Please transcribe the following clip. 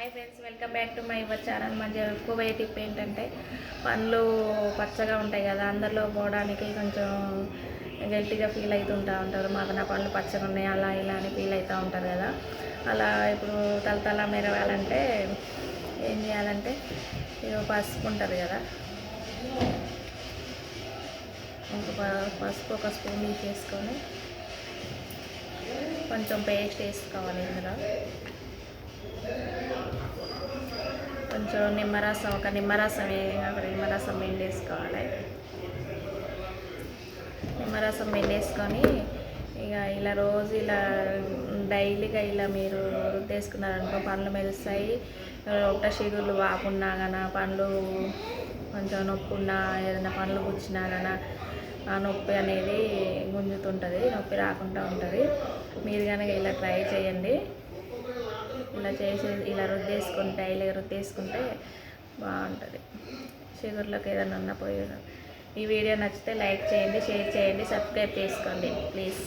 Hi friends welcome back to my your channel. మధ్య ఎక్కువ tip ఏంటంటే పండ్లు పచ్చగా ఉంటాయి కదా అందరిలో పోవడానికి కొంచెం గట్టిగా ఫీల్ అవుతుంటా ఉంటారు. మాకు నా పండ్లు పచ్చగా ఉన్నాయి అలా ఇలా అని ఫీల్ అవుతూ ఉంటారు కదా. అలా ఇప్పుడు తలతల మెరవాలంటే ఏం చేయాలంటే ఇక పసుపు ఉంటుంది కదా. ఒక ప- పసుపు ఒక స్పూన్ తీసేసుకొని కొంచెం పేస్ట్ వేసుకోవాలి ఇందులో. కొంచెం నిమ్మరసం ఒక నిమ్మరసం ఒక నిమ్మరసం వేసుకోవాలి నిమ్మరసం వేసుకొని ఇక ఇలా రోజు ఇలా డైలీగా ఇలా మీరు రుద్దేసుకున్నారనుకో పండ్లు మెలుస్తాయి. ఒక్క షిగుర్లు బాగున్నా కానీ పండ్లు కొంచెం నొప్పి ఉన్నా ఏదైనా పండ్లు పుచ్చినా కానీ ఆ నొప్పి అనేది గుంజుతుంటుంది నొప్పి రాకుండా ఉంటుంది. మీరు కనుక ఇలా ట్రై చేయండి. ఇలా చేసే ఇలా రుద్దేసుకుంటే ఇలా రుద్దేసుకుంటే బాగుంటుంది. షుగర్లోకి ఏదైనా ఉన్న పోయి ఈ వీడియో నచ్చితే లైక్ చేయండి షేర్ చేయండి సబ్స్క్రైబ్ చేసుకోండి ప్లీజ్.